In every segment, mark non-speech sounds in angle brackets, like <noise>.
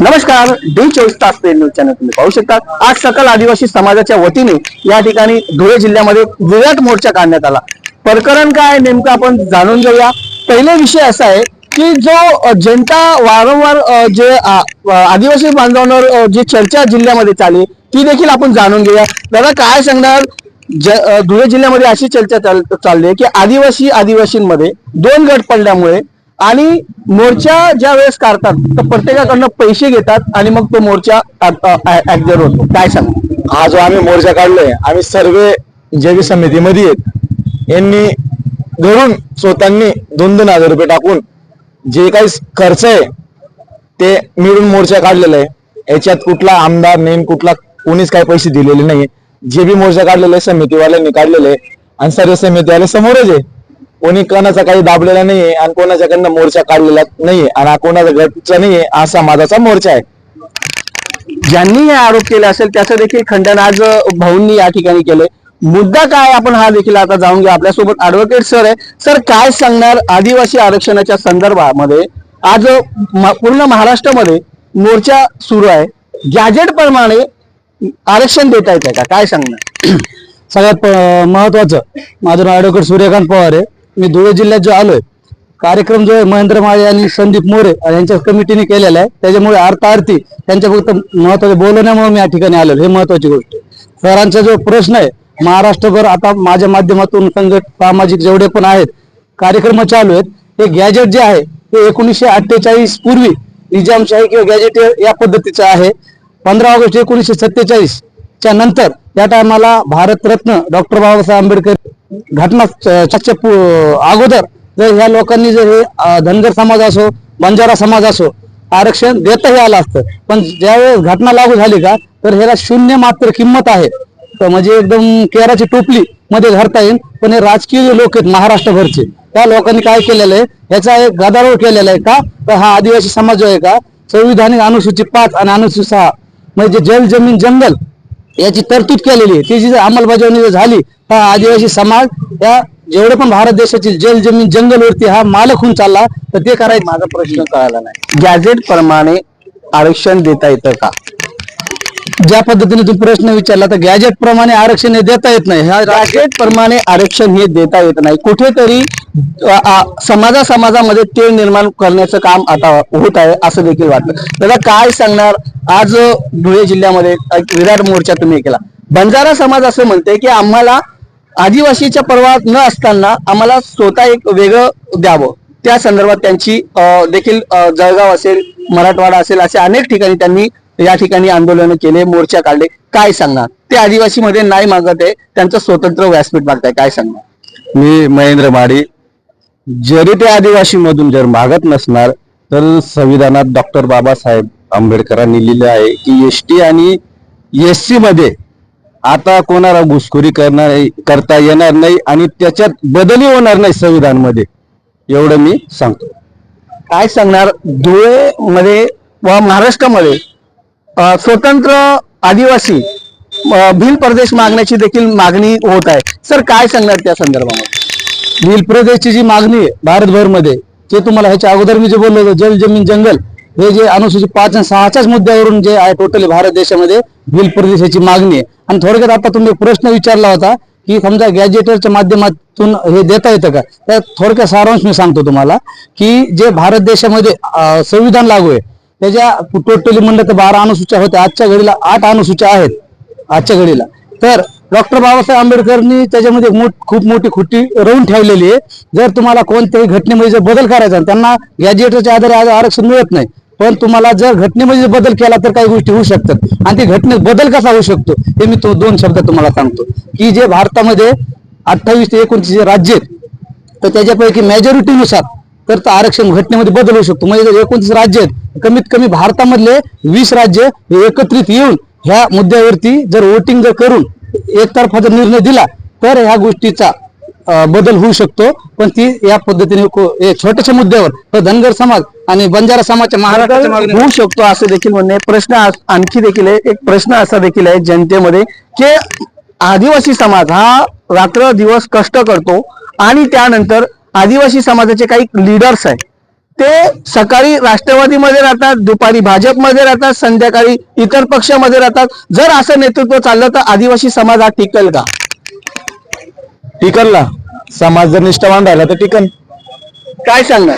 नमस्कार डी चोवीस तास न्यूज चॅनल तुम्ही पाहू शकता. आज सकल आदिवासी समाजाच्या वतीने या ठिकाणी धुळे जिल्ह्यामध्ये विराट मोर्चा काढण्यात आला. प्रकरण काय नेमकं आपण जाणून घेऊया. पहिले विषय असा आहे की जो जनता वारंवार जे आदिवासी बांधवांवर जी चर्चा जिल्ह्यामध्ये चालली ती देखील आपण जाणून घेऊया. दादा काय सांगणार? ज धुळे जिल्ह्यामध्ये अशी चर्चा चाल चालली आहे की आदिवासी आदिवासींमध्ये दोन गट पडल्यामुळे आणि मोर्चा ज्या वेळेस काढतात तर प्रत्येकाकडनं पैसे घेतात आणि मग तो मोर्चा ऍक्झर होतो. काय सांग? हा जो आम्ही मोर्चा काढलोय आम्ही सर्व जैविक समितीमध्ये आहेत यांनी घरून स्वतःनी दोन दोन हजार रुपये टाकून जे काही खर्च आहे ते मिळून मोर्चा काढलेला आहे. याच्यात कुठला आमदार नेम कुठला कोणीच काही पैसे दिलेले नाही जे बी मोर्चा काढलेला आहे समितीवाल्यांनी काढलेले आहे आणि सर्व समितीवाले समोरच आहे. कोणी कोणाचा काही दाबलेला नाहीये आणि कोणाच्याकडनं मोर्चा काढलेला नाहीये आणि हा कोणाचा गटचा नाहीये हा समाजाचा मोर्चा आहे. ज्यांनी हे आरोप केले असेल त्याचं देखील खंडन आज भाऊंनी या ठिकाणी केले मुद्दा काय आपण हा देखील आता जाऊन घेऊ. आपल्यासोबत ऍडव्होकेट सर आहे. सर काय सांगणार आदिवासी आरक्षणाच्या संदर्भामध्ये? आज पूर्ण महाराष्ट्रामध्ये मोर्चा सुरू आहे. गॅजेट प्रमाणे आरक्षण देता येते का? काय सांगणार? <clears throat> सगळ्यात महत्वाचं माझं नाव ॲडव्होकेट सूर्यकांत पवार आहे. मी धुळे जिल्ह्यात जो आलोय कार्यक्रम जो आहे महेंद्र माळे आणि संदीप मोरे यांच्या कमिटीने केलेला आहे. त्याच्यामुळे अर्थार्थी त्यांच्या फक्त महत्त्वाचे बोलवण्यामुळे मी या ठिकाणी आलेलो हे महत्वाची गोष्ट आहे. सरांचा जो प्रश्न आहे महाराष्ट्रभर आता माझ्या माध्यमातून संघट सामाजिक जेवढे पण आहेत कार्यक्रम चालू आहेत. हे गॅजेट जे आहे ते एकोणीसशे अठ्ठेचाळीस पूर्वी निजामशाही किंवा गॅजेट या पद्धतीचं आहे. पंधरा ऑगस्ट एकोणीसशे सत्तेचाळीस च्या नंतर त्या टायमाला भारतरत्न डॉक्टर बाबासाहेब आंबेडकर घटना चर्चा अगोदर जर ह्या लोकांनी जर हे धनगर समाज असो बंजारा समाज असो आरक्षण देतही आलं असतं. पण ज्यावेळेस घटना लागू झाली का तर ह्याला शून्य मात्र किंमत आहे. तर म्हणजे एकदम केराची टोपली मध्ये घालता येईल. पण हे राजकीय जे लोक आहेत महाराष्ट्रभरचे त्या लोकांनी काय केलेलं आहे? ह्याचा एक गदारोळ केलेला आहे का? तर हा आदिवासी समाज जो आहे का संविधानिक अनुसूचित पाच आणि अनुसूचित सहा म्हणजे जल जमीन जंगल याची तरतूद केलेली आहे. त्याची जर अंमलबजावणी जर झाली तर आदिवासी समाज या जेवढे पण भारत देशातील जल जमीन जंगल वरती हा मालक होऊन चालला तर ते करायचं. माझा प्रश्न कळाला नाही. गॅजेट प्रमाणे आरक्षण देता येतं का? ज्या पद्धतीने तुम्ही प्रश्न विचारला तर गॅजेट प्रमाणे आरक्षण हे देता येत नाही. ह्या गॅजेट प्रमाणे आरक्षण हे देता येत नाही. कुठेतरी समाजा समाजामध्ये तेल निर्माण करण्याचं काम आता होत आहे असं देखील वाटतं. दादा काय सांगणार? आज धुळे जिल्ह्यामध्ये विराट मोर्चा तुम्ही केला. बंजारा समाज असं म्हणते की आम्हाला आदिवासीच्या पर्वात न असताना आम्हाला स्वतः एक वेगळं द्यावं. त्या संदर्भात त्यांची देखील जळगाव असेल मराठवाडा असेल असे अनेक ठिकाणी त्यांनी या ठिकाणी आंदोलन केले मोर्चा काढले. काय सांगणार? ते आदिवासी मध्ये नाही मागत आहे त्यांचं स्वतंत्र व्यासपीठ मागताय. काय सांगणार? मी महेंद्र माडी जरी ते आदिवासी मधून जर मागत नसणार तर संविधानात डॉक्टर बाबासाहेब आंबेडकरांनी लिहिलं आहे की एस टी आणि एस सी मध्ये आता कोणाला घुसखोरी करणार करता येणार नाही आणि त्याच्यात बदलही होणार नाही संविधानमध्ये एवढं मी सांगतो. काय सांगणार? धुळे मध्ये व महाराष्ट्रामध्ये स्वतंत्र आदिवासी भील प्रदेश मागण्याची देखील मागणी होत आहे. सर काय सांगणार त्या संदर्भामध्ये? भील प्रदेशची जी मागणी आहे भारतभरमध्ये तुम्हाला ह्याच्या अगोदर मी जे बोललो होतो जल जमीन जंगल हे जे अनुसूचित पाच आणि सहाच्याच मुद्द्यावरून जे आहे टोटली भारत देशामध्ये भील प्रदेशाची मागणी आहे. आणि थोडक्यात आता तुम्ही प्रश्न विचारला होता की समजा गॅजेटरच्या माध्यमातून हे देता येतं का? त्या थोडक्यात सारांश मी सांगतो तुम्हाला की जे भारत देशामध्ये संविधान लागू आहे त्याच्या टोटली म्हणलं तर बारा अनुसूच्या होत्या. आजच्या घडीला आठ अनुसूच्या आहेत. आजच्या घडीला. तर डॉक्टर बाबासाहेब आंबेडकरनी त्याच्यामध्ये मोठ खूप मोठी खुट्टी रवून ठेवलेली आहे. जर तुम्हाला कोणत्याही घटनेमध्ये जर बदल करायचा त्यांना गॅजेटच्या आधारे आज आरक्षण मिळत नाही. पण तुम्हाला जर घटनेमध्ये जर बदल केला तर काही गोष्टी होऊ शकतात. आणि ते घटनेत बदल कसा होऊ शकतो हे मी तो दोन शब्द तुम्हाला सांगतो. की जे भारतामध्ये अठ्ठावीस ते एकोणतीस राज्य आहेत तर त्याच्यापैकी मेजॉरिटीनुसार तर आरक्षण घटनेमध्ये बदल होऊ शकतो. म्हणजे जर एकोणतीस राज्य आहेत कमीत कमी भारतामधले वीस राज्य एकत्रित येऊन ह्या मुद्द्यावरती जर वोटिंग जर करून एकतर्फा जर निर्णय दिला तर ह्या गोष्टीचा बदल होऊ शकतो. पण ती या पद्धतीने को- छोट्याशा मुद्द्यावर तर धनगर समाज आणि बंजारा समाजच्या महाराष्ट्राच्या होऊ शकतो असं देखील म्हणणे. प्रश्न आणखी देखील आहे. एक प्रश्न असा देखील आहे जनतेमध्ये की आदिवासी समाज हा रात्र दिवस कष्ट करतो आणि त्यानंतर आदिवासी समाजाचे काही लीडर्स आहेत. ते सकाळी राष्ट्रवादीमध्ये राहतात दुपारी भाजपमध्ये राहतात संध्याकाळी इतर पक्षामध्ये राहतात. जर असं नेतृत्व चाललं तर आदिवासी समाज हा टिकेल का? टिकल ना. समाज जर निष्ठावान राहिला तर टिकन काय सांगणार?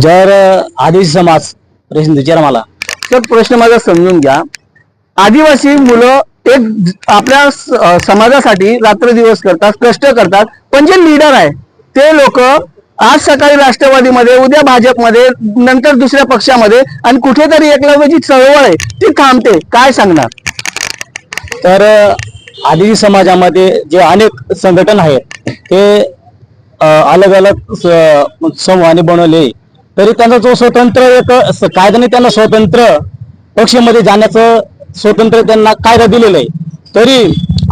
जर आदिवासी समाज प्रश्न विचारा मला. तर प्रश्न माझा समजून घ्या. आदिवासी मुलं एक आपल्या समाजासाठी रात्र दिवस करतात कष्ट करतात पण जे लीडर आहे ते लोक आज सकाळी राष्ट्रवादीमध्ये उद्या भाजपमध्ये नंतर दुसऱ्या पक्षामध्ये आणि कुठेतरी एकलव्याची चळवळ आहे ती थांबते. काय सांगणार? तर आदिवासी समाजामध्ये जे अनेक संघटन आहेत ते अलग अलग समूहाने बनवले. तरी त्यांचा जो स्वतंत्र एक कायद्याने त्यांना स्वतंत्र पक्षामध्ये जाण्याचं स्वतंत्र त्यांना कायदा दिलेलं आहे. तरी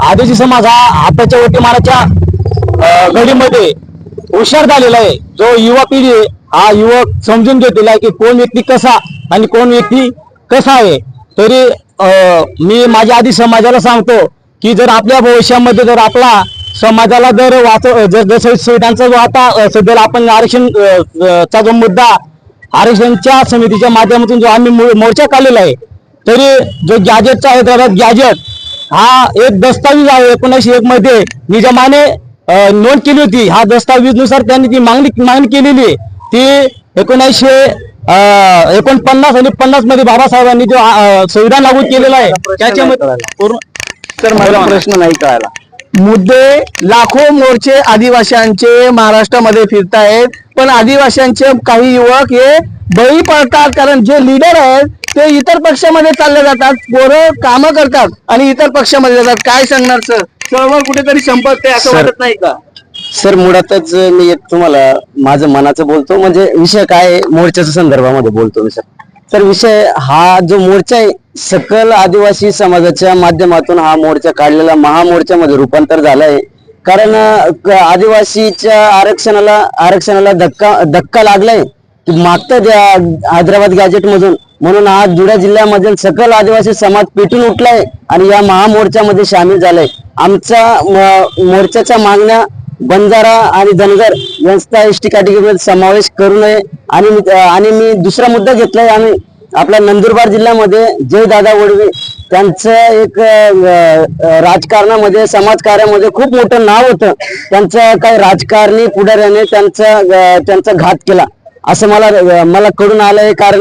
आदिवासी समाज हा आताच्या वटीमानाच्या घडीमध्ये हुशार झालेला आहे. जो युवा पिढी आहे हा युवक समजून घेतलेला आहे की कोण व्यक्ती कसा आणि कोण व्यक्ती कसा आहे. तरी मी माझ्या आधी समाजाला सांगतो की जर आपल्या भविष्यामध्ये जर आपला समाजाला जर वाच जर जसं संविधानचा जो आता सध्या सध्याला आपण आरक्षण चा जो मुद्दा आरक्षणच्या समितीच्या माध्यमातून जो आम्ही मो- मोर्चा काढलेला आहे तरी जो गॅजेटचा हैदराबाद गॅजेट हा एक दस्तावेज आहे एकोणीसशे एक मध्ये. निजामाने नोंद केली होती हा दस्तावेजनुसार त्यांनी ती मागणी मागणी केलेली आहे. ती एकोणीसशे एकोणपन्नास आणि पन्नासमध्ये बाबासाहेबांनी जो संविधान लागू केलेलं आहे त्याच्यामध्ये प्रश्न नाही कळाला मुद्दे लाखो मोर्चे आदिवासींचे महाराष्ट्रामध्ये फिरतायत पण आदिवासींचे काही युवक हे बळी पडतात कारण जे लीडर आहेत ते इतर पक्षामध्ये चालले जातात पोरं कामं करतात आणि इतर पक्षामध्ये जातात. काय सांगणार सर चळवळ कुठेतरी संपत्ते असं Sir. वाटत नाही का? सर मुळातच मी एक तुम्हाला माझं मनाचं बोलतो म्हणजे विषय काय आहे? मोर्चाच्या संदर्भामध्ये बोलतो मी सर तर विषय हा जो मोर्चा आहे सकल आदिवासी समाजाच्या माध्यमातून हा मोर्चा काढलेला महामोर्चामध्ये रूपांतर झालाय. कारण अं, क- आदिवासीच्या आरक्षणाला आरक्षणाला धक्का धक्का लागलाय. की मागतं त्या हैदराबाद गॅजेट मधून म्हणून आज जुड्या जिल्ह्यामधील सकल आदिवासी समाज पेटून उठलाय आणि या महामोर्चामध्ये सामील झालाय. आमचा मोर्चाच्या मागण्या बंजारा आणि धनगर यांचा एस टी कॅटेगरीमध्ये समावेश करू नये. आणि मी आणि मी दुसरा मुद्दा घेतलाय आम्ही आपल्या नंदुरबार जिल्ह्यामध्ये जयदादा वडवे त्यांचं एक राजकारणामध्ये समाज राजकारणामध्ये समाजकार्यामध्ये खूप मोठं नाव होतं. त्यांचं काही राजकारणी पुढाऱ्याने त्यांचा त्यांचा घात केला. असं मला मला कळून आलंय कारण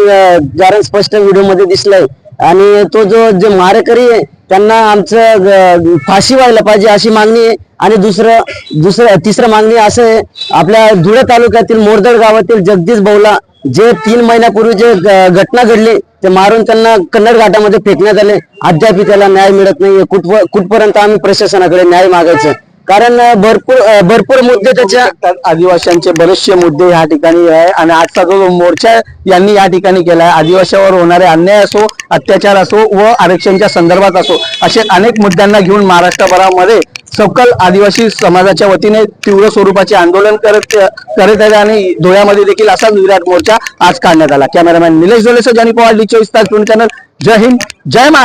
कारण स्पष्ट व्हिडिओमध्ये दिसलंय. आणि तो जो जे मारेकरी आहे त्यांना आमचं फाशी व्हायला पाहिजे अशी मागणी आहे. आणि दुसरं दुसरं तिसरं मागणी असं आहे आपल्या धुळे तालुक्यातील मोरदड गावातील जगदीश बौला जे तीन महिन्यापूर्वी जे घटना घडली ते मारून त्यांना कन्नड घाटामध्ये फेकण्यात आले. अद्याप त्याला न्याय मिळत नाही कुठ कुठपर्यंत आम्ही प्रशासनाकडे न्याय मागायचं? कारण भरपूर भरपूर मुद्दे त्याच्या. आदिवासींचे बरेचसे मुद्दे ह्या ठिकाणी आहे आणि आजचा जो मोर्चा यांनी या ठिकाणी केला आहे. आदिवासीवर होणारे अन्याय असो अत्याचार असो व आरक्षणच्या संदर्भात असो असे अनेक मुद्द्यांना घेऊन महाराष्ट्रभरामध्ये सकल आदिवासी समाजाच्या वतीने तीव्र स्वरूपाचे आंदोलन करत करत आहे आणि धुळ्यामध्ये देखील असाच विराट मोर्चा आज काढण्यात आला. कॅमेरामॅन निलेश जोलेसह जानी पवार डी चोवीस तास चॅनल. जय हिंद जय महाराष्ट्र.